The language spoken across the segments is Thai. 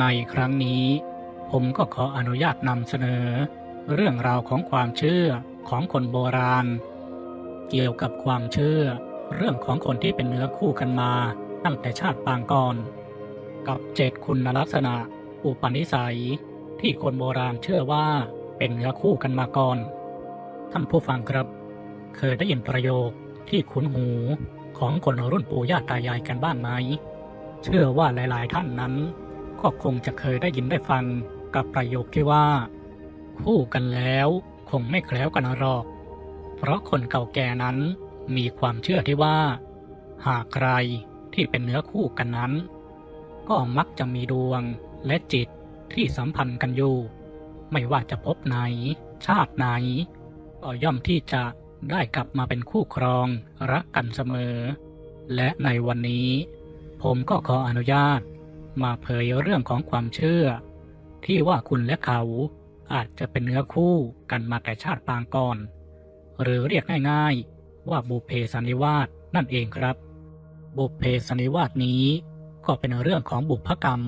ในครั้งนี้ ผมก็ขออนุญาตนำเสนอ เรื่องราวของความเชื่อของคนโบราณ เกี่ยวกับความเชื่อ เรื่องของคนที่เป็นเนื้อคู่กันมาตั้งแต่ชาติปางก่อน กับเจ็ดคุณลักษณะ อุปนิสัย ที่คนโบราณเชื่อว่าเป็นเนื้อคู่กันมาก่อน ท่านผู้ฟังครับ เคยได้ยินประโยคที่คุ้นหูของคนรุ่นปู่ย่าตายายกันบ้างไหม เชื่อว่าหลาย ๆ ท่านนั้น ก็คงจะเคยได้ยินได้ฟังกับประโยคที่ว่า คู่กันแล้วคงไม่แคล้วกันหรอก เพราะคนเก่าแก่นั้นมีความเชื่อที่ว่า หากใครที่เป็นเนื้อคู่กันนั้น ก็มักจะมีดวงและจิตที่สัมพันธ์กันอยู่ ไม่ว่าจะพบไหน ชาติไหน ก็ย่อมที่จะได้กลับมาเป็นคู่ครองรักกันเสมอ และในวันนี้ ผมก็ขออนุญาต มาเผยเรื่องของความเชื่อ ที่ว่าคุณและเขาอาจจะเป็นเนื้อคู่กันมาแต่ชาติปางก่อน หรือเรียกง่ายๆ ว่าบุเพสันนิวาสนั่นเองครับ บุเพสันนิวาสนี้ ก็เป็นเรื่องของบุพกรรม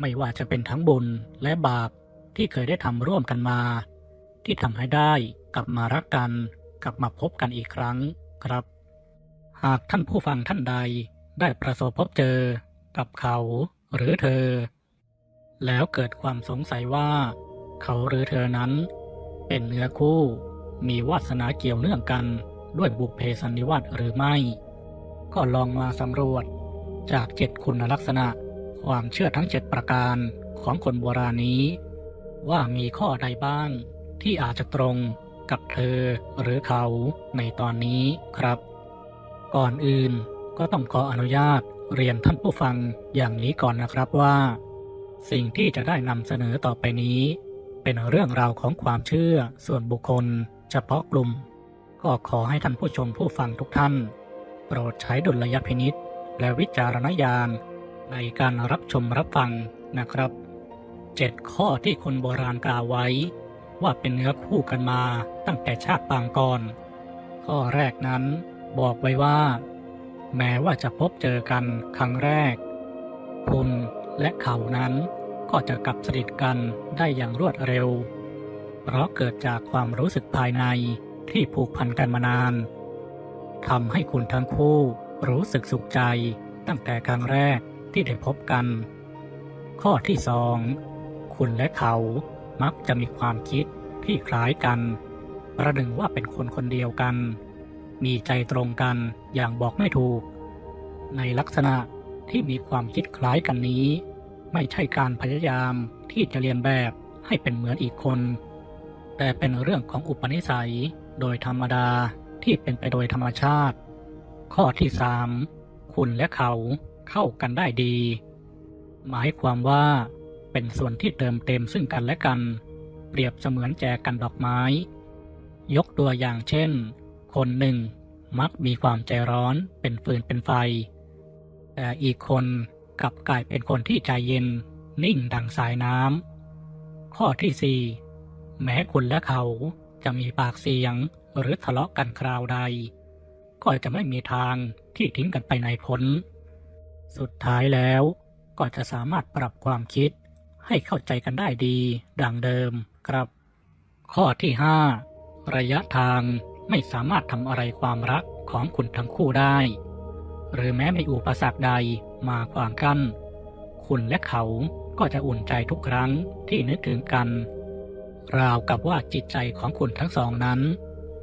ไม่ว่าจะเป็นทั้งบุญและบาปที่เคยได้ทำร่วมกันมา ที่ทำให้ได้กลับมารักกัน กลับมาพบกันอีกครั้งครับ หากท่านผู้ฟังท่านใดได้ประสบพบเจอกับเขา หรือเธอ แล้วเกิดความสงสัยว่า เขาหรือเธอนั้น เป็นเนื้อคู่ มีวาสนาเกี่ยวเนื่องกันด้วยบุพเพสันนิวาสหรือไม่ ก็ลองมาสำรวจจากเจ็ดคุณลักษณะ ความเชื่อทั้งเจ็ดประการของคนโบราณนี้ ว่ามีข้อใดบ้างที่อาจจะตรงกับเธอหรือเขาในตอนนี้ครับ ก่อนอื่นก็ต้องขออนุญาต เรียนท่านผู้ฟังอย่างนี้ก่อนนะครับว่า สิ่งที่จะได้นำเสนอต่อไปนี้ เป็นเรื่องราวของความเชื่อส่วนบุคคล เฉพาะกลุ่ม ก็ขอให้ท่านผู้ชมผู้ฟังทุกท่าน โปรดใช้ดุลยพินิษและวิจารณญาณในการรับชมรับฟังนะครับเจ็ดข้อที่คนโบราณกล่าวไว้ ว่าเป็นเนื้อคู่กันมาตั้งแต่ชาติปางก่อน ข้อแรกนั้นบอกไว้ว่า แม้ว่าจะพบเจอกันครั้งแรก คุณและเขานั้นก็จะกลับสนิทกันได้อย่างรวดเร็ว เพราะเกิดจากความรู้สึกภายในที่ผูกพันกันมานานทำให้คุณทั้งคู่รู้สึกสุขใจตั้งแต่ครั้งแรกที่ได้พบกัน ข้อที่สองคุณและเขามักจะมีความคิดที่คล้ายกัน ประหนึ่งว่าเป็นคนคนเดียวกัน มีใจตรงกันอย่างบอกไม่ถูก ในลักษณะที่มีความคิดคล้ายกันนี้ ไม่ใช่การพยายามที่จะเรียนแบบให้เป็นเหมือนอีกคน แต่เป็นเรื่องของอุปนิสัยโดยธรรมดาที่เป็นไปโดยธรรมชาติ ข้อที่สามคุณและเขาเข้ากันได้ดี หมายความว่าเป็นส่วนที่เติมเต็มซึ่งกันและกัน เปรียบเสมือนแจกันดอกไม้ ยกตัวอย่างเช่น คนหนึ่งมักมีความใจร้อนเป็นฟืนเป็นไฟ แต่อีกคนกลับกลายเป็นคนที่ใจเย็นนิ่งดังสายน้ำ ข้อที่สี่แม้คุณและเขาจะมีปากเสียงหรือทะเลาะกันคราวใด ก็จะไม่มีทางที่ทิ้งกันไปในพ้น สุดท้ายแล้วก็จะสามารถปรับความคิดให้เข้าใจกันได้ดีดังเดิมครับ ข้อที่ห้าระยะทาง ไม่สามารถทำอะไรความรักของคุณทั้งคู่ได้ หรือแม้มีอุปสรรคใดมาขวางกั้น คุณและเขาก็จะอุ่นใจทุกครั้งที่นึกถึงกัน ราวกับว่าจิตใจของคุณทั้งสองนั้น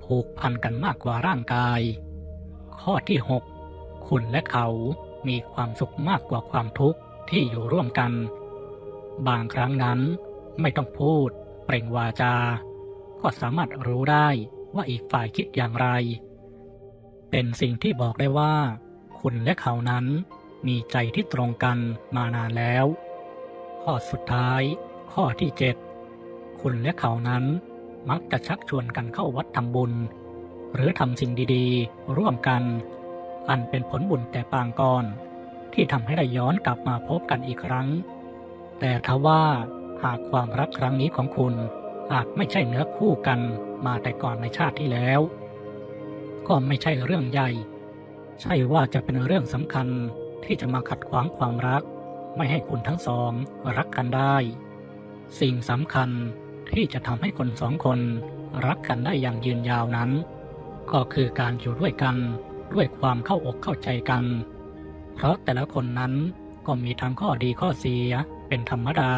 ผูกพันกันมากกว่าร่างกาย ข้อที่ 6 คุณและเขามีความสุขมากกว่าความทุกข์ที่อยู่ร่วมกัน บางครั้งนั้นไม่ต้องพูด เปล่งวาจา ก็สามารถรู้ได้ ว่าอีกฝ่ายคิดอย่างไร เป็นสิ่งที่บอกได้ว่า คุณและเขานั้นมีใจที่ตรงกันมานานแล้ว ข้อสุดท้าย ข้อที่เจ็ดคุณและเขานั้นมักจะชักชวนกันเข้าวัดทำบุญ หรือทำสิ่งดีๆ ร่วมกัน อันเป็นผลบุญแต่ปางก่อน ที่ทำให้ได้ย้อนกลับมาพบกันอีกครั้ง แต่ทว่าหากความรักครั้งนี้ของคุณ อาจไม่ใช่เนื้อคู่กันมาแต่ก่อนในชาติที่แล้ว ก็ไม่ใช่เรื่องใหญ่ ใช่ว่าจะเป็นเรื่องสำคัญที่จะมาขัดขวางความรัก ไม่ให้คุณทั้งสองรักกันได้ สิ่งสำคัญที่จะทำให้คนสองคนรักกันได้อย่างยืนยาวนั้น ก็คือการอยู่ด้วยกันด้วยความเข้าอกเข้าใจกัน เพราะแต่ละคนนั้นก็มีทั้งข้อดีข้อเสียเป็นธรรมดา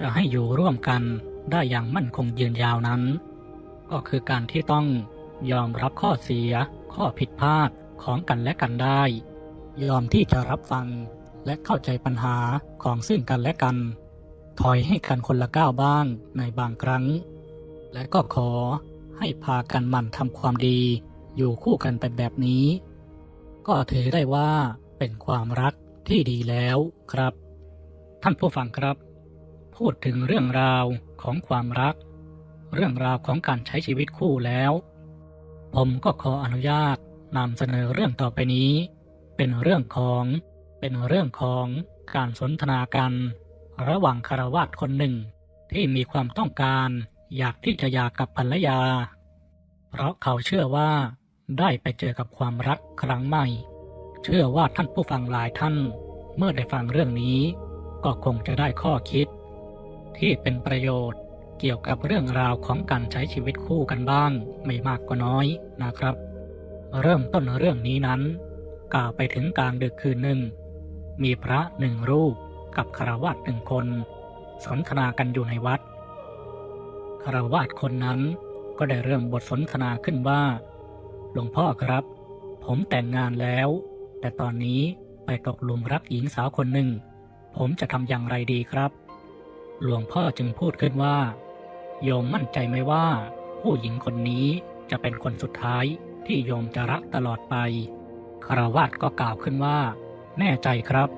จะให้อยู่ร่วมกัน ได้อย่างมั่นคงยืนยาวนั้น ก็คือการที่ต้องยอมรับข้อเสีย ข้อผิดพลาดของกันและกันได้ ยอมที่จะรับฟังและเข้าใจปัญหาของซึ่งกันและกัน ถอยให้กันคนละก้าวบ้างในบางครั้ง และก็ขอให้พากันหมั่นทำความดี อยู่คู่กันไปแบบนี้ ก็ถือได้ว่าเป็นความรักที่ดีแล้วครับ ท่านผู้ฟังครับ พูดถึงเรื่องราว ของความรัก เรื่องราวของการใช้ชีวิตคู่แล้ว ผมก็ขออนุญาตนำเสนอเรื่องต่อไปนี้ เป็นเรื่องของเป็นเรื่องของการสนทนากัน ระหว่างคารวาสคนหนึ่ง ที่มีความต้องการอยากที่จะหย่ากับภรรยา เพราะเขาเชื่อว่าได้ไปเจอกับความรักครั้งใหม่ เชื่อว่าท่านผู้ฟังหลายท่าน เมื่อได้ฟังเรื่องนี้ ก็คงจะได้ข้อคิด ที่เป็นประโยชน์ เกี่ยวกับเรื่องราวของการใช้ชีวิตคู่กันบ้างไม่มากก็น้อยนะครับ เริ่มต้นเรื่องนี้นั้นกล่าวไปถึงกลางดึกคืนหนึ่ง มีพระหนึ่งรูปกับคารวาสหนึ่งคน สนทนากันอยู่ในวัดคารวาสคนนั้นก็ได้เริ่มบทสนทนาขึ้นว่า หลวงพ่อครับ ผมแต่งงานแล้ว แต่ตอนนี้ไปตกหลุมรักหญิงสาวคนหนึ่ง ผมจะทำอย่างไรดีครับ หลวงพ่อจึงพูดขึ้นว่า โยมมั่นใจไหมว่า ผู้หญิงคนนี้จะเป็นคนสุดท้ายที่โยมจะรักตลอดไปคารวาสก็กล่าวขึ้นว่า แน่ใจครับ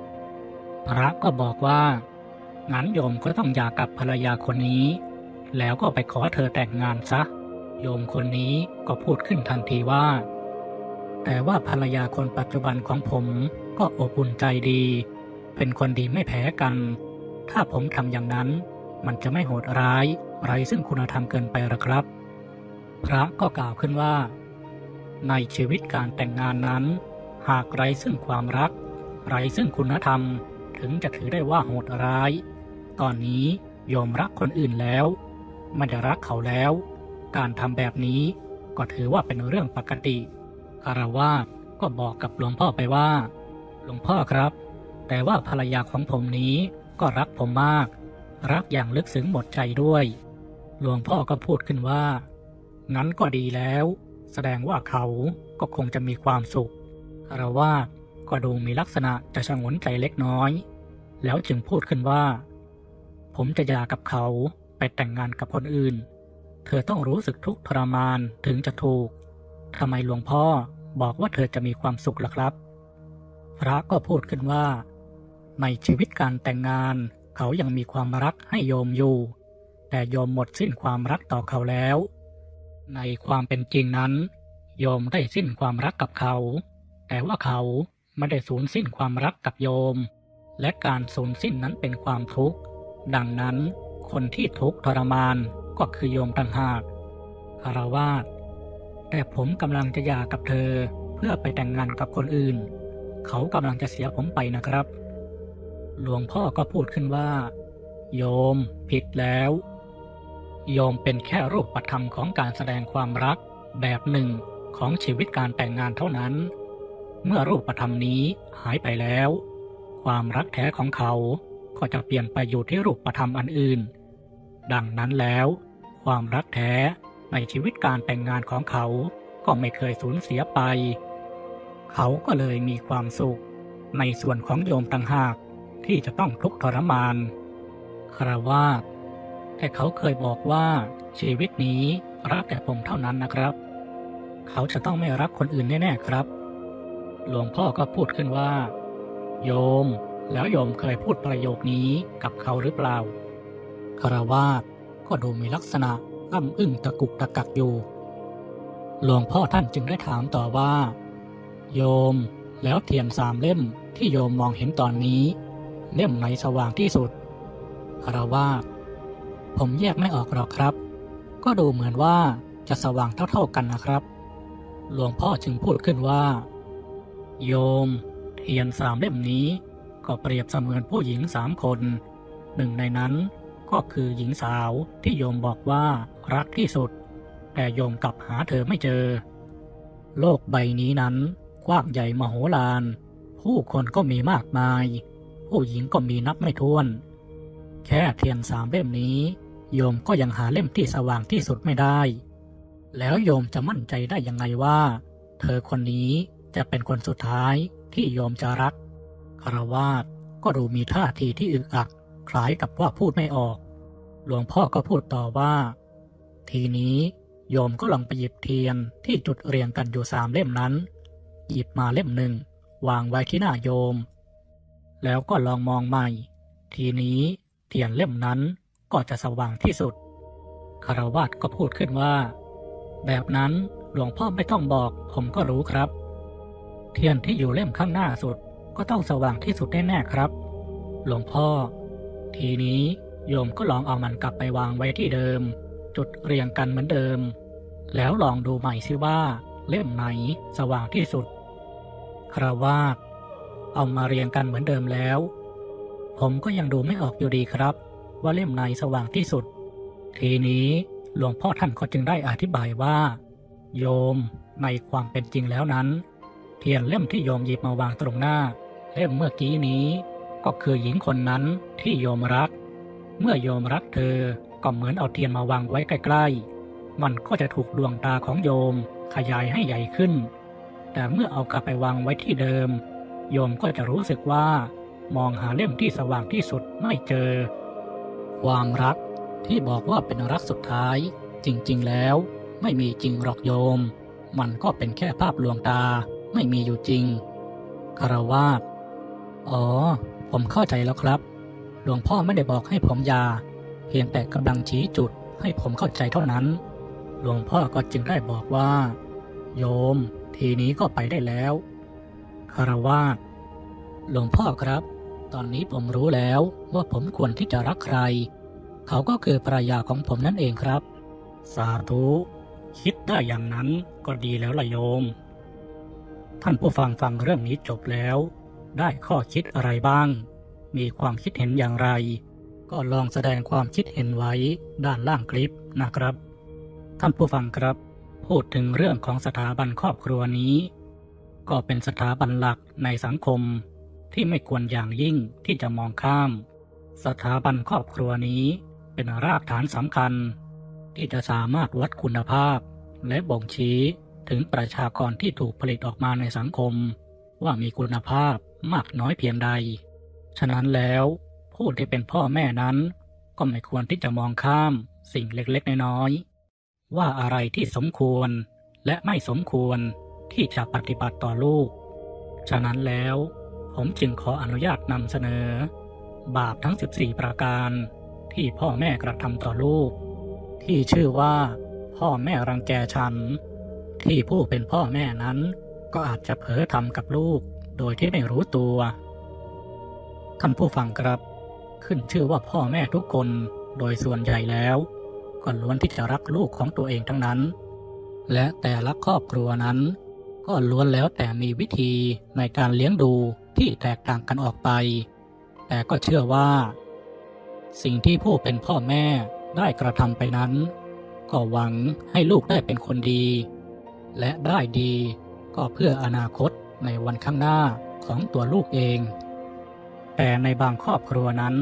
พระก็บอกว่างั้นโยมก็ต้องหย่ากับภรรยาคนนี้ แล้วก็ไปขอเธอแต่งงานซะ โยมคนนี้ก็พูดขึ้นทันทีว่า แต่ว่าภรรยาคนปัจจุบันของผมก็อบอุ่นใจดี เป็นคนดีไม่แพ้กัน ถ้าผมทำอย่างนั้น มันจะไม่โหดร้าย ไรซึ่งคุณธรรมเกินไปหรอครับ พระก็กล่าวขึ้นว่า ในชีวิตการแต่งงานนั้น หากไรซึ่งความรัก ไรซึ่งคุณธรรมถึงจะถือได้ว่าโหดร้าย ตอนนี้โยมรักคนอื่นแล้วไม่ได้รักเขาแล้ว การทำแบบนี้ก็ถือว่าเป็นเรื่องปกติคารวาสก็บอกกับหลวงพ่อไปว่า หลวงพ่อครับ แต่ว่าภรรยาของผมนี้ ก็รักผมมาก รักอย่างลึกซึ้งหมดใจด้วย หลวงพ่อก็พูดขึ้นว่า งั้นก็ดีแล้ว แสดงว่าเขาก็คงจะมีความสุขคารวาสก็ดูมีลักษณะจะชงนใจเล็กน้อย แล้วจึงพูดขึ้นว่า ผมจะหย่ากับเขาไปแต่งงานกับคนอื่น เธอต้องรู้สึกทุกข์ทรมานถึงจะถูกทำไมหลวงพ่อบอกว่าเธอจะมีความสุขล่ะครับ พระก็พูดขึ้นว่า ในชีวิตการแต่งงาน เขายังมีความรักให้โยมอยู่ แต่โยมหมดสิ้นความรักต่อเขาแล้ว ในความเป็นจริงนั้น โยมได้สิ้นความรักกับเขา แต่ว่าเขาไม่ได้สูญสิ้นความรักกับโยม และการสูญสิ้นนั้นเป็นความทุกข์ ดังนั้นคนที่ทุกข์ทรมานก็คือโยมต่างหากคารวาสแต่ผมกำลังจะหย่ากับเธอเพื่อไปแต่งงานกับคนอื่น เขากำลังจะเสียผมไปนะครับ หลวงพ่อก็พูดขึ้นว่า โยมผิดแล้ว โยมเป็นแค่รูปธรรมของการแสดงความรักแบบหนึ่งของชีวิตการแต่งงานเท่านั้น เมื่อรูปธรรมนี้หายไปแล้ว ความรักแท้ของเขาก็จะเปลี่ยนไปอยู่ที่รูปธรรมอันอื่น ดังนั้นแล้ว ความรักแท้ในชีวิตการแต่งงานของเขาก็ไม่เคยสูญเสียไป เขาก็เลยมีความสุขในส่วนของโยมต่างหาก ที่จะต้องทุกข์ทรมานคารวาสแต่เขาเคยบอกว่าชีวิตนี้รักแต่ผมเท่านั้นนะครับ เขาจะต้องไม่รักคนอื่นแน่ๆครับ หลวงพ่อก็พูดขึ้นว่า โยม แล้วโยมเคยพูดประโยคนี้กับเขาหรือเปล่าคารวาสก็ดูมีลักษณะอ้ำอึ้งตะกุกตะกักอยู่ หลวงพ่อท่านจึงได้ถามต่อว่า โยม แล้วเทียนสามเล่มที่โยมมองเห็นตอนนี้ เล่มไหนสว่างที่สุดคารวาสผมแยกไม่ออกหรอกครับ ก็ดูเหมือนว่าจะสว่างเท่าๆกันนะครับ หลวงพ่อจึงพูดขึ้นว่า โยม เทียนสามเล่มนี้ ก็เปรียบเสมือนผู้หญิงสามคน หนึ่งในนั้นก็คือหญิงสาวที่โยมบอกว่ารักที่สุด แต่โยมกลับหาเธอไม่เจอ โลกใบนี้นั้นกว้างใหญ่มโหฬารผู้คนก็มีมากมาย ผู้หญิงก็มีนับไม่ถ้วน แค่เทียนสามเล่มนี้ โยมก็ยังหาเล่มที่สว่างที่สุดไม่ได้ แล้วโยมจะมั่นใจได้ยังไงว่า เธอคนนี้จะเป็นคนสุดท้ายที่โยมจะรักคารวาสก็ดูมีท่าทีที่อึกอัก คล้ายกับว่าพูดไม่ออก หลวงพ่อก็พูดต่อว่า ทีนี้โยมก็ลองไปหยิบเทียนที่จุดเรียงกันอยู่สามเล่มนั้น หยิบมาเล่มหนึ่งวางไว้ที่หน้าโยม แล้วก็ลองมองใหม่ ทีนี้เทียนเล่มนั้นก็จะสว่างที่สุดคารวาสก็พูดขึ้นว่า แบบนั้นหลวงพ่อไม่ต้องบอก ผมก็รู้ครับ เทียนที่อยู่เล่มข้างหน้าสุดก็ต้องสว่างที่สุดแน่ๆครับ หลวงพ่อ ทีนี้โยมก็ลองเอามันกลับไปวางไว้ที่เดิม จุดเรียงกันเหมือนเดิม แล้วลองดูใหม่สิว่า เล่มไหนสว่างที่สุดคราวาส เอามาเรียงกันเหมือนเดิมแล้ว ผมก็ยังดูไม่ออกอยู่ดีครับ ว่าเล่มไหนสว่างที่สุด ทีนี้หลวงพ่อท่านก็จึงได้อธิบายว่า โยมในความเป็นจริงแล้วนั้น เทียนเล่มที่โยมหยิบมาวางตรงหน้า เล่มเมื่อกี้นี้ ก็คือหญิงคนนั้นที่โยมรัก เมื่อโยมรักเธอก็เหมือนเอาเทียนมาวางไว้ใกล้ๆ มันก็จะถูกดวงตาของโยมขยายให้ใหญ่ขึ้น แต่เมื่อเอากลับไปวางไว้ที่เดิม โยมก็จะรู้สึกว่า มองหาเล่มที่สว่างที่สุดไม่เจอ ความรักที่บอกว่าเป็นรักสุดท้าย จริงๆแล้ว ไม่มีจริงหรอกโยม มันก็เป็นแค่ภาพลวงตา ไม่มีอยู่จริงคารวาสอ๋อ ผมเข้าใจแล้วครับ หลวงพ่อไม่ได้บอกให้ผมยา เพียงแต่กำลังชี้จุดให้ผมเข้าใจเท่านั้น หลวงพ่อก็จึงได้บอกว่า โยม ทีนี้ก็ไปได้แล้ว คารวาสหลวงพ่อครับ ตอนนี้ผมรู้แล้วว่าผมควรที่จะรักใคร เขาก็คือภรรยาของผมนั่นเองครับ สาธุ คิดได้อย่างนั้นก็ดีแล้วล่ะโยม ท่านผู้ฟังฟังเรื่องนี้จบแล้ว ได้ข้อคิดอะไรบ้าง มีความคิดเห็นอย่างไร ก็ลองแสดงความคิดเห็นไว้ด้านล่างคลิปนะครับ ท่านผู้ฟังครับ พูดถึงเรื่องของสถาบันครอบครัวนี้ ก็เป็นสถาบันหลักในสังคมที่ไม่ควรอย่างยิ่งที่จะมองข้าม สถาบันครอบครัวนี้เป็นรากฐานสำคัญ ที่จะสามารถวัดคุณภาพ และบ่งชี้ถึงประชากรที่ถูกผลิตออกมาในสังคม ว่ามีคุณภาพมากน้อยเพียงใด ฉะนั้นแล้วผู้ที่เป็นพ่อแม่นั้น ก็ไม่ควรที่จะมองข้ามสิ่งเล็กๆ น้อยๆว่าอะไรที่สมควรและไม่สมควร ที่จะปฏิบัติต่อลูก ฉะนั้นแล้ว ผมจึงขออนุญาตนำเสนอ บาปทั้ง 14 ประการ ที่พ่อแม่กระทำต่อลูก ที่ชื่อว่า พ่อแม่รังแกฉัน ที่ผู้เป็นพ่อแม่นั้น ก็อาจจะเผลอทำกับลูก โดยที่ไม่รู้ตัวท่านผู้ฟังครับ ขึ้นชื่อว่าพ่อแม่ทุกคนโดยส่วนใหญ่แล้วก็ล้วนที่จะรักลูกของตัวเองทั้งนั้น และแต่ละครอบครัวนั้น ก็ล้วนแล้วแต่มีวิธีในการเลี้ยงดูที่แตกต่างกันออกไป แต่ก็เชื่อว่า สิ่งที่ผู้เป็นพ่อแม่ได้กระทำไปนั้น ก็หวังให้ลูกได้เป็นคนดี และได้ดีก็เพื่ออนาคตในวันข้างหน้าของตัวลูกเอง แต่ในบางครอบครัวนั้น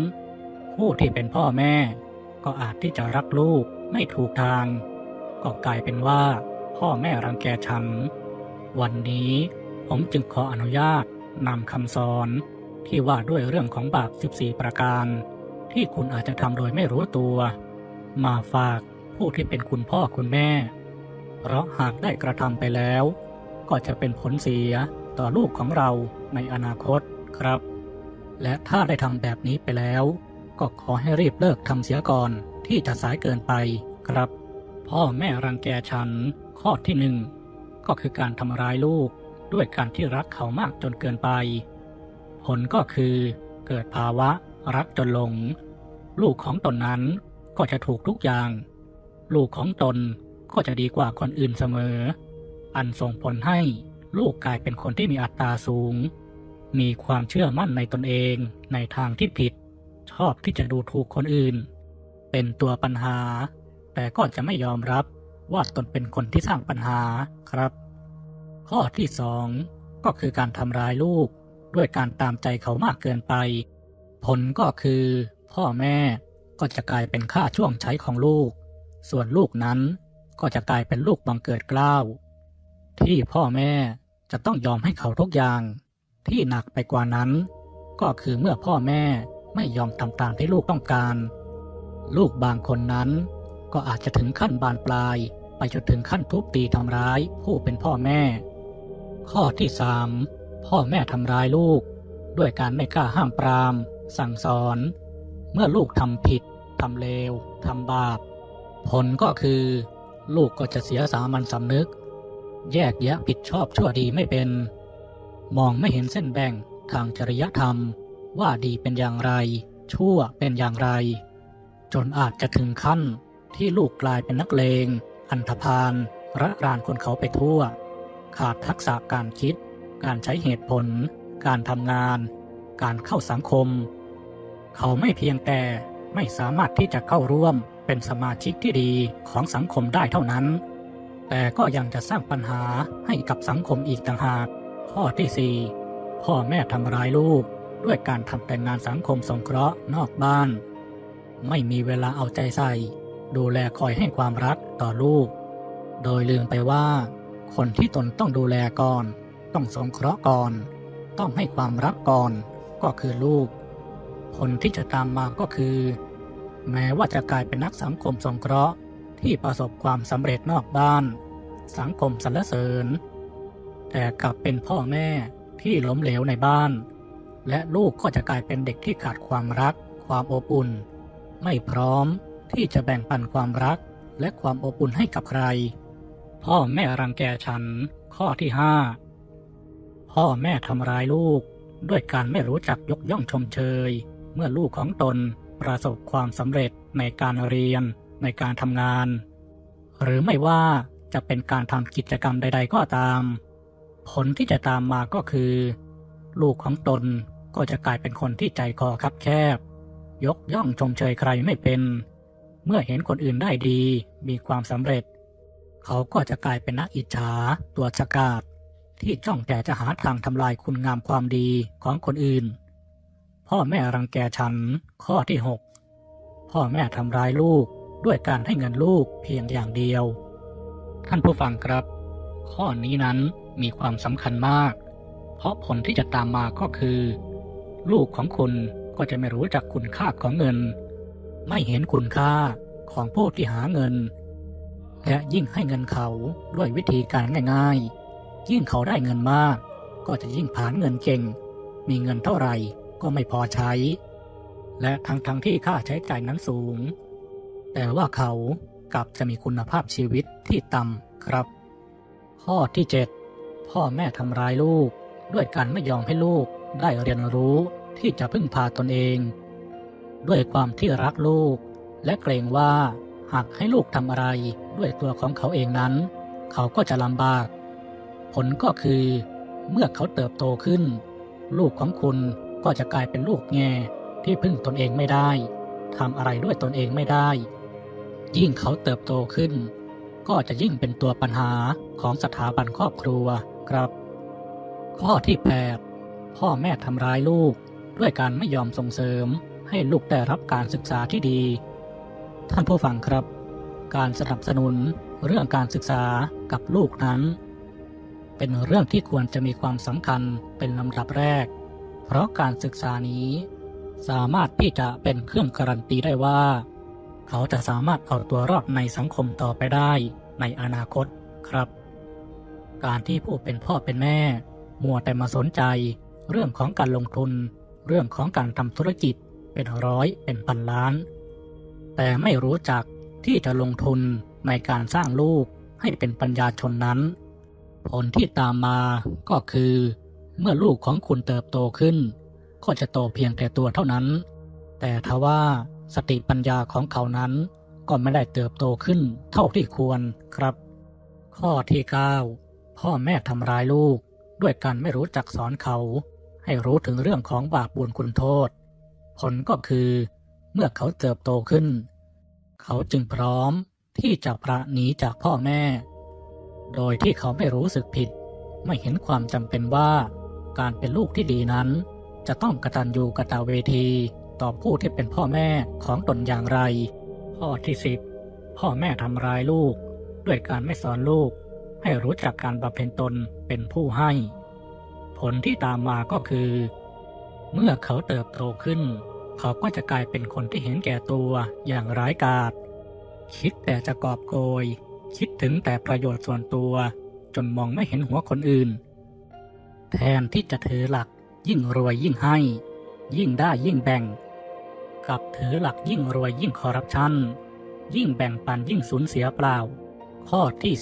ผู้ที่เป็นพ่อแม่ก็อาจที่จะรักลูกไม่ถูกทาง ก็กลายเป็นว่าพ่อแม่รังแกฉัน วันนี้ผมจึงขออนุญาตนำคำสอนที่ว่าด้วยเรื่องของบาป 14 ประการ ที่คุณอาจจะทำโดยไม่รู้ตัว มาฝากผู้ที่เป็นคุณพ่อคุณแม่ เพราะหากได้กระทำไปแล้ว ก็จะเป็นผลเสียต่อลูกของเราในอนาคตครับ และถ้าได้ทำแบบนี้ไปแล้ว ก็ขอให้รีบเลิกทำเสียก่อนที่จะสายเกินไปครับ พ่อแม่รังแกฉันข้อที่หนึ่ง ก็คือการทำร้ายลูกด้วยการที่รักเขามากจนเกินไป ผลก็คือเกิดภาวะรักจนหลง ลูกของตนนั้นก็จะถูกทุกอย่าง ลูกของตนก็จะดีกว่าคนอื่นเสมอ อันส่งผลให้ลูกกลายเป็นคนที่มีอัตราสูง มีความเชื่อมั่นในตนเองในทางที่ผิด ชอบที่จะดูถูกคนอื่น เป็นตัวปัญหา แต่ก็จะไม่ยอมรับ ว่าตนเป็นคนที่สร้างปัญหาครับ ข้อที่สองก็คือการทำร้ายลูก ด้วยการตามใจเขามากเกินไป ผลก็คือ พ่อแม่ก็จะกลายเป็นค่าช่วงใช้ของลูก ส่วนลูกนั้นก็จะกลายเป็นลูกบังเกิดกล้าว ที่พ่อแม่จะต้องยอมให้เขาทุกอย่าง ที่หนักไปกว่านั้น ก็คือเมื่อพ่อแม่ไม่ยอมทำตามที่ลูกต้องการ ลูกบางคนนั้นก็อาจจะถึงขั้นบานปลาย ไปจนถึงขั้นทุบตีทำร้ายผู้เป็นพ่อแม่ ข้อที่สามพ่อแม่ทำร้ายลูก ด้วยการไม่กล้าห้ามปราม สั่งสอน เมื่อลูกทำผิดทำเลวทำบาป ผลก็คือ ลูกก็จะเสียสามัญสำนึก แยกแยะผิดชอบชั่วดีไม่เป็น มองไม่เห็นเส้นแบ่งทางจริยธรรม ว่าดีเป็นอย่างไร ชั่วเป็นอย่างไร จนอาจจะถึงขั้นที่ลูกกลายเป็นนักเลง อันธพาลระรานคนเขาไปทั่ว ขาดทักษะการคิด การใช้เหตุผล การทำงาน การเข้าสังคม เขาไม่เพียงแต่ไม่สามารถที่จะเข้าร่วมเป็นสมาชิกที่ดีของสังคมได้เท่านั้น แต่ก็ยังจะสร้างปัญหาให้กับสังคมอีกต่างหาก ข้อที่สี่พ่อแม่ทำร้ายลูกด้วยการทำแต่งงานสังคมสงเคราะห์นอกบ้าน ไม่มีเวลาเอาใจใส่ ดูแลคอยให้ความรัก ต่อลูก โดยลืมไปว่า คนที่ตนต้องดูแลก่อน ต้องสงเคราะห์ก่อน ต้องให้ความรักก่อนก็คือลูก ผลที่จะตามมาก็คือ แม้ว่าจะกลายเป็นนักสังคมสงเคราะห์ที่ประสบความสำเร็จนอกบ้าน สังคมสรรเสริญ แต่กลับเป็นพ่อแม่ที่ล้มเหลวในบ้าน และลูกก็จะกลายเป็นเด็กที่ขาดความรัก ความอบอุ่น ไม่พร้อมที่จะแบ่งปันความรัก และความอบอุ่นให้กับใคร พ่อแม่รังแกฉัน ข้อที่ห้าพ่อแม่ทำร้ายลูก ด้วยการไม่รู้จักยกย่องชมเชย เมื่อลูกของตนประสบความสำเร็จในการเรียน ในการทำงาน หรือไม่ว่าจะเป็นการทำกิจกรรมใด ๆ ก็ตาม ผลที่จะตามมาก็คือ ลูกของตนก็จะกลายเป็นคนที่ใจคอคับแคบ ยกย่องชมเชยใครไม่เป็น เมื่อเห็นคนอื่นได้ดี มีความสำเร็จ เขาก็จะกลายเป็นนักอิจฉา ตัวฉกาจที่จ้องแต่จะหาทางทำลายคุณงามความดีของคนอื่น พ่อแม่รังแกฉัน ข้อที่หกพ่อแม่ทำร้ายลูกด้วยการให้เงินลูกเพียงอย่างเดียว ท่านผู้ฟังครับ ข้อนี้นั้นมีความสำคัญมาก เพราะผลที่จะตามมาก็คือ ลูกของคุณก็จะไม่รู้จักคุณค่าของเงิน ไม่เห็นคุณค่าของผู้ที่หาเงิน และยิ่งให้เงินเขาด้วยวิธีการง่ายๆ ยิ่งเขาได้เงินมาก ก็จะยิ่งผานเงินเก่ง มีเงินเท่าไหร่ก็ไม่พอใช้ และทั้งๆทที่ค่าใช้จ่ายนั้นสูง แต่ว่าเขากลับจะมีคุณภาพชีวิตที่ต่ำครับ ข้อที่ 7 พ่อแม่ทำร้ายลูก ด้วยการไม่ยอมให้ลูกได้เรียนรู้ที่จะพึ่งพาตนเอง ด้วยความที่รักลูก และเกรงว่าหากให้ลูกทำอะไรด้วยตัวของเขาเองนั้น เขาก็จะลำบาก ผลก็คือ เมื่อเขาเติบโตขึ้น ลูกของคุณก็จะกลายเป็นลูกแง่ที่พึ่งตนเองไม่ได้ทำอะไรด้วยตนเองไม่ได้ ยิ่งเขาเติบโตขึ้น ก็จะยิ่งเป็นตัวปัญหาของสถาบันครอบครัวครับ ข้อที่ 8 พ่อแม่ทำร้ายลูกด้วยการไม่ยอมส่งเสริม ให้ลูกได้รับการศึกษาที่ดี ท่านผู้ฟังครับ การสนับสนุนเรื่องการศึกษากับลูกนั้น เป็นเรื่องที่ควรจะมีความสำคัญเป็นลำดับแรก เพราะการศึกษานี้ สามารถที่จะเป็นเครื่องการันตีได้ว่า เขาจะสามารถเอาตัวรอดในสังคมต่อไปได้ในอนาคตครับ การที่ผู้เป็นพ่อเป็นแม่ มัวแต่มาสนใจ เรื่องของการลงทุน เรื่องของการทำธุรกิจ เป็นร้อยเป็นพันล้าน แต่ไม่รู้จักที่จะลงทุนในการสร้างลูกให้เป็นปัญญาชนนั้น ผลที่ตามมาก็คือ เมื่อลูกของคุณเติบโตขึ้น ก็จะโตเพียงแต่ตัวเท่านั้น แต่ทว่าสติปัญญาของเขานั้น ก็ไม่ได้เติบโตขึ้นเท่าที่ควรครับ ข้อที่ 9 พ่อแม่ทำร้ายลูก ด้วยการไม่รู้จักสอนเขาใให้รู้ถึงเรื่องของบาปบุญคุณโทษ ผลก็คือ เมื่อเขาเติบโตขึ้น เขาจึงพร้อมที่จะพระหนีจากพ่อแม่ โดยที่เขาไม่รู้สึกผิด ไม่เห็นความจำเป็นว่าการเป็นลูกที่ดีนั้น จะต้องกระตัญญูกระตเวทีต่อผู้ที่เป็นพ่อแม่ของตนอย่างไร ข้อที่สิบพ่อแม่ทำร้ายลูก ด้วยการไม่สอนลูก ให้รู้จักการบำเพ็ญตนเป็นผู้ให้ ผลที่ตามมาก็คือ เมื่อเขาเติบโตขึ้น เขาก็จะกลายเป็นคนที่เห็นแก่ตัวอย่างร้ายกาจคิดแต่จะกอบโกย คิดถึงแต่ประโยชน์ส่วนตัว จนมองไม่เห็นหัวคนอื่น แทนที่จะถือหลักยิ่งรวยยิ่งให้ ยิ่งได้ยิ่งแบ่ง กับถือหลักยิ่งรวยยิ่งคอร์รัปชันยิ่งแบ่งปันยิ่งสูญเสียเปล่า ข้อที่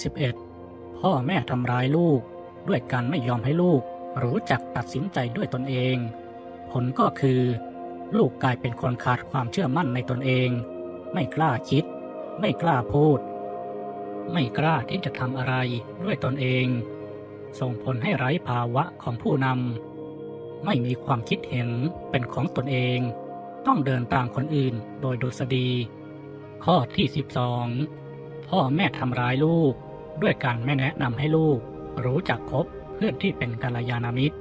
11 พ่อแม่ทำร้ายลูก ด้วยการไม่ยอมให้ลูก รู้จักตัดสินใจด้วยตนเอง ลก็คือ ลูกกลายเป็นคนขาดความเชื่อมั่นในตนเอง ไม่กล้าคิด ไม่กล้าพูด ไม่กล้าที่จะทำอะไรด้วยตนเอง ส่งผลให้ไร้ภาวะของผู้นำไม่มีความคิดเห็นเป็นของตนเอง ต้องเดินตามคนอื่นโดยดุษฎีข้อที่ 12 พ่อแม่ทำร้ายลูก ด้วยการไม่แนะนำให้ลูก รู้จักคบเพื่อนที่เป็นกัลยาณมิตร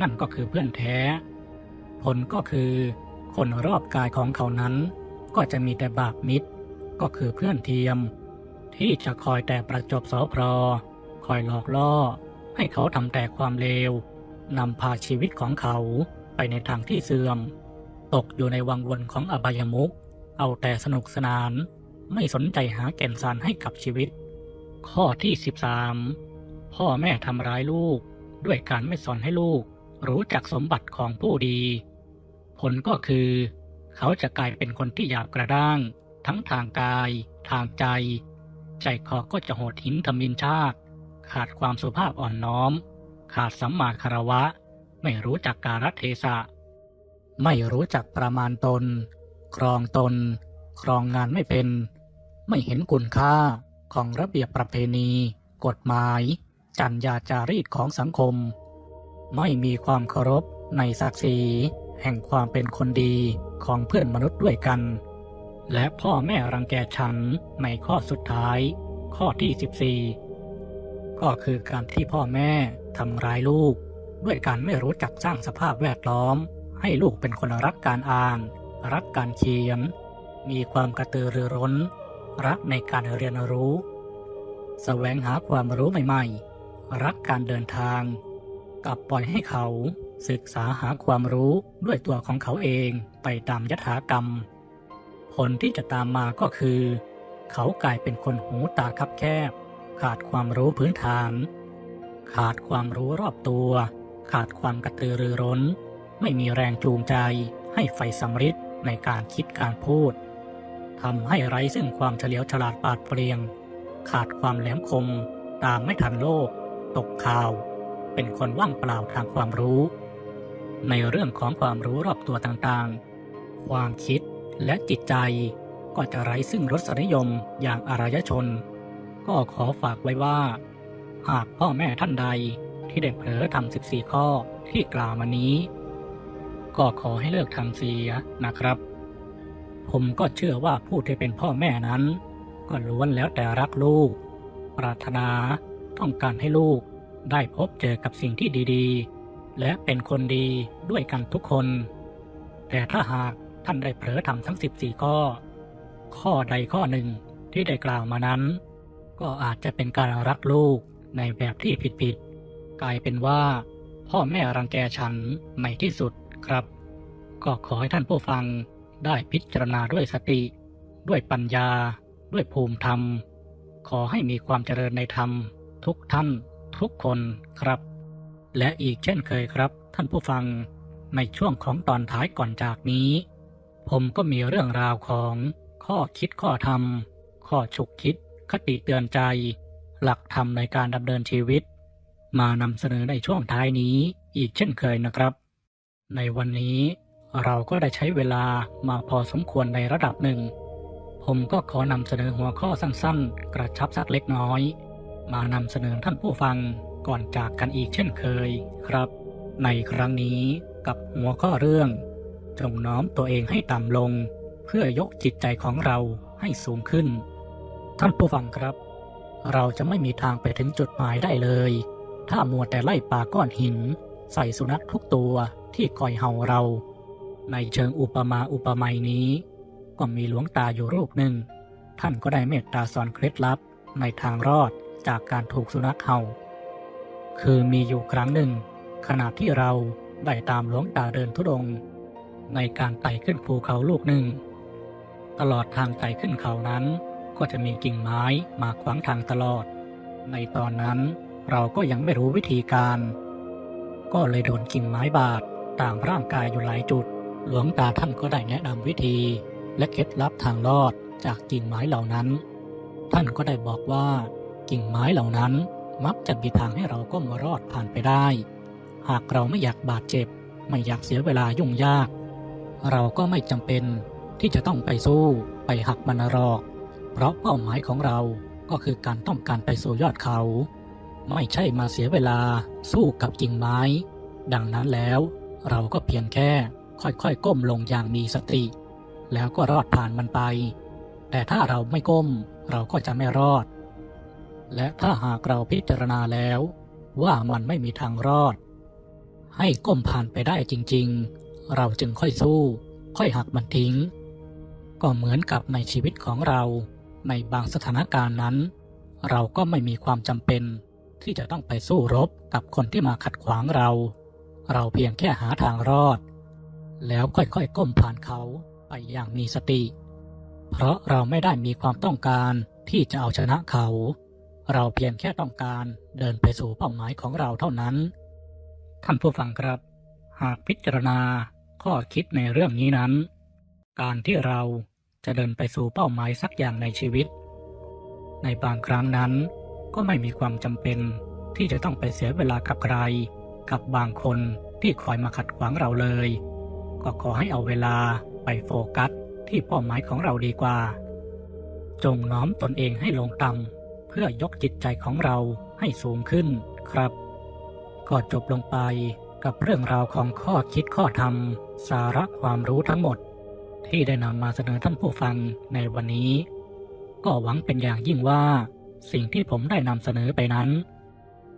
นั่นก็คือเพื่อนแท้ ผลก็คือ คนรอบกายของเขานั้น ก็จะมีแต่บาปมิตร ก็คือเพื่อนเทียม ที่จะคอยแต่ประจบสอพรอคอยหลอกล่อ ให้เขาทำแต่ความเลวนำพาชีวิตของเขาไปในทางที่เสื่อม ตกอยู่ในวังวนของอบายมุขเอาแต่สนุกสนาน ไม่สนใจหาแก่นสารให้กับชีวิต ข้อที่ 13 พ่อแม่ทำร้ายลูก ด้วยการไม่สอนให้ลูกรู้จักสมบัติของผู้ดี ผลก็คือ เขาจะกลายเป็นคนที่หยาบกระด้าง ทั้งทางกาย ทางใจ ใจคอก็จะโหดหินทำมินชาติ ขาดความสุภาพอ่อนน้อม ขาดสัมมาคารวะ ไม่รู้จักการเทศะ ไม่รู้จักประมาณตน ครองตน ครองงานไม่เป็น ไม่เห็นคุณค่าของระเบียบประเพณี กฎหมาย จัญญาจารีตของสังคม ไม่มีความเคารพในศักดิ์ศรี แห่งความเป็นคนดีของเพื่อนมนุษย์ด้วยกัน และพ่อแม่รังแกฉันในข้อสุดท้าย ข้อที่ 14 ก็คือการที่พ่อแม่ทำร้ายลูก ด้วยการไม่รู้จักสร้างสภาพแวดล้อม ให้ลูกเป็นคนรักการอ่าน รักการเขียน มีความกระตือรือร้น รักในการเรียนรู้แสวงหาความรู้ใหม่ ๆ รักการเดินทาง กลับปล่อยให้เขา ศึกษาหาความรู้ด้วยตัวของเขาเองไปตามยถากรรม ผลที่จะตามมาก็คือ เขากลายเป็นคนหูตาคับแคบ ขาดความรู้พื้นฐาน ขาดความรู้รอบตัว ขาดความกระตือรือร้น ไม่มีแรงจูงใจให้ไฟสำริดในการคิดการพูดทำให้ไร้ซึ่งความเฉลียวฉลาดปาดเปรียง ขาดความแหลมคม ตามไม่ทันโลก ตกข่าว เป็นคนว่างเปล่าทางความรู้ ในเรื่องของความรู้รอบตัวต่างๆ ความคิดและจิตใจ ก็จะไร้ซึ่งรสนิยมอย่างอารยชน ก็ขอฝากไว้ว่า หากพ่อแม่ท่านใดที่ได้เผลอทำ14 ข้อที่กล่าวมานี้ ก็ขอให้เลิกทำเสียนะครับ ผมก็เชื่อว่าผู้ที่เป็นพ่อแม่นั้น ก็ล้วนแล้วแต่รักลูก ปรารถนาต้องการให้ลูกได้พบเจอกับสิ่งที่ดีๆ และเป็นคนดีด้วยกันทุกคน แต่ถ้าหากท่านได้เผลอทำทั้ง 14 ข้อ ข้อใดข้อหนึ่งที่ได้กล่าวมานั้น ก็อาจจะเป็นการรักลูกในแบบที่ผิดๆกลายเป็นว่า พ่อแม่รังแกฉันในที่สุดครับ ก็ขอให้ท่านผู้ฟังได้พิจารณาด้วยสติ ด้วยปัญญา ด้วยภูมิธรรม ขอให้มีความเจริญในธรรม ทุกท่านทุกคนครับ และอีกเช่นเคยครับ ท่านผู้ฟังในช่วงของตอนท้ายก่อนจากนี้ ผมก็มีเรื่องราวของข้อคิดข้อธรรม ข้อฉุกคิด คติเตือนใจ หลักธรรมในการดำเนินชีวิต มานำเสนอในช่วงท้ายนี้อีกเช่นเคยนะครับ ในวันนี้เราก็ได้ใช้เวลามาพอสมควรในระดับหนึ่ง ผมก็ขอนำเสนอหัวข้อสั้นๆ กระชับสักเล็กน้อย มานำเสนอท่านผู้ฟัง ก่อนจากกันอีกเช่นเคยครับ ในครั้งนี้กับหัวข้อเรื่อง จงน้อมตัวเองให้ต่ำลง เพื่อยกจิตใจของเราให้สูงขึ้น ท่านผู้ฟังครับ เราจะไม่มีทางไปถึงจุดหมายได้เลย ถ้ามัวแต่ไล่ปาก้อนหิน ใส่สุนัขทุกตัวที่คอยเห่าเรา ในเชิงอุปมาอุปไมยนี้ ก็มีหลวงตาอยู่รูปหนึ่ง ท่านก็ได้เมตตาสอนเคล็ดลับในทางรอดจากการถูกสุนัขเห่า คือมีอยู่ครั้งหนึ่ง ขณะที่เราได้ตามหลวงตาเดินทุดง ในการไต่ขึ้นภูเขาลูกหนึ่ง ตลอดทางไต่ขึ้นเขานั้น ก็จะมีกิ่งไม้มาขวางทางตลอด ในตอนนั้นเราก็ยังไม่รู้วิธีการ ก็เลยโดนกิ่งไม้บาดตามร่างกายอยู่หลายจุด หลวงตาท่านก็ได้แนะนำวิธี และเคล็ดลับทางรอดจากกิ่งไม้เหล่านั้น ท่านก็ได้บอกว่ากิ่งไม้เหล่านั้น มักจะมีทางให้เราก็มรอดผ่านไปได้ หากเราไม่อยากบาดเจ็บ ไม่อยากเสียเวลายุ่งยาก เราก็ไม่จำเป็นที่จะต้องไปสู้ไปหักมันรอก เพราะเป้าหมายของเราก็คือการต้องการไปสู่ยอดเขา ไม่ใช่มาเสียเวลาสู้กับกิ่งไม้ ดังนั้นแล้วเราก็เพียงแค่ค่อยๆ ก้มลงอย่างมีสติ แล้วก็รอดผ่านมันไป แต่ถ้าเราไม่ก้มเราก็จะไม่รอด และถ้าหากเราพิจารณาแล้ว ว่ามันไม่มีทางรอด ให้ก้มผ่านไปได้จริง ๆ เราจึงค่อยสู้ ค่อยหักมันทิ้ง ก็เหมือนกับในชีวิตของเรา ในบางสถานการณ์นั้น เราก็ไม่มีความจำเป็น ที่จะต้องไปสู้รบกับคนที่มาขัดขวางเรา เราเพียงแค่หาทางรอด แล้วค่อยๆก้มผ่านเขาไปอย่างมีสติ เพราะเราไม่ได้มีความต้องการที่จะเอาชนะเขา เราเพียงแค่ต้องการเดินไปสู่เป้าหมายของเราเท่านั้น ท่านผู้ฟังครับ หากพิจารณาข้อคิดในเรื่องนี้นั้น การที่เราจะเดินไปสู่เป้าหมายสักอย่างในชีวิต ในบางครั้งนั้นก็ไม่มีความจำเป็นที่จะต้องไปเสียเวลากับใคร กับบางคนที่คอยมาขัดขวางเราเลย ก็ขอให้เอาเวลาไปโฟกัสที่เป้าหมายของเราดีกว่า จงน้อมตนเองให้ลงต่ำ เพื่อยกจิตใจของเราให้สูงขึ้นครับ ก็จบลงไปกับเรื่องราวของข้อคิดข้อธรรม สาระความรู้ทั้งหมด ที่ได้นำมาเสนอท่านผู้ฟังในวันนี้ ก็หวังเป็นอย่างยิ่งว่า สิ่งที่ผมได้นำเสนอไปนั้น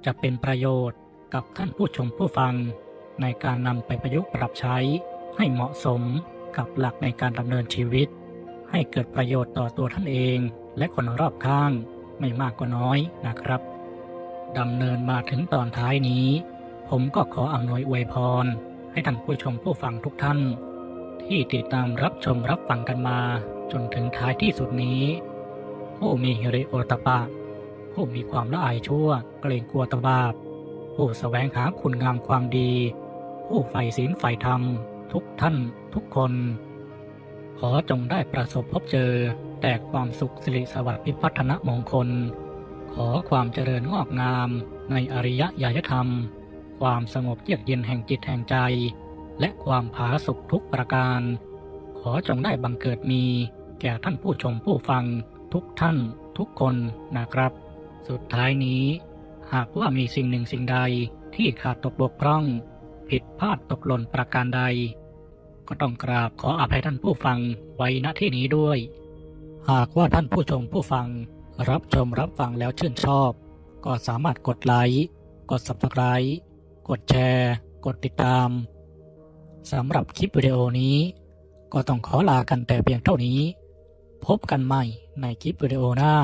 จะเป็นประโยชน์กับท่านผู้ชมผู้ฟัง ในการนำไปประยุกต์ปรับใช้ ให้เหมาะสมกับหลักในการดำเนินชีวิต ให้เกิดประโยชน์ต่อตัวท่านเองและคนรอบข้าง ไม่มากก็น้อยนะครับดำเนินมาถึงตอนท้ายนี้ ผมก็ขออำนวยอวยพร ให้ท่านผู้ชมผู้ฟังทุกท่าน ที่ติดตามรับชมรับฟังกันมา จนถึงท้ายที่สุดนี้ ผู้มีฮิริโอตปะ ผู้มีความละอายชั่วเกรงกลัวตบาป ผู้สแสวงหาคุณงามความดี ผู้ใฝ่ศีลใฝ่ธรรม ทุกท่านทุกคน ขอจงได้ประสบพบเจอ แต่ความสุขสิริสวัสดิ์พิพัฒนมงคล ขอความเจริญงอกงาม ในอริยญาณธรรม ความสงบเยือกเย็นแห่งจิตแห่งใจ และความผาสุกทุกประการ ขอจงได้บังเกิดมี แก่ท่านผู้ชมผู้ฟัง ทุกท่าน ทุกคนนะครับ สุดท้ายนี้ หากว่ามีสิ่งหนึ่งสิ่งใดที่ขาดตกบกพร่อง ผิดพลาดตกหล่นประการใด ก็ต้องกราบขออภัยท่านผู้ฟังไว้ณที่นี้ด้วย หากว่าท่านผู้ชมผู้ฟังรับชมรับฟังแล้วชื่นชอบ ก็สามารถกดไลค์กด subscribe กดแชร์ กดติดตามสำหรับคลิปวิดีโอนี้ ก็ต้องขอลากันแต่เพียงเท่านี้ พบกันใหม่ในคลิปวิดีโอหน้า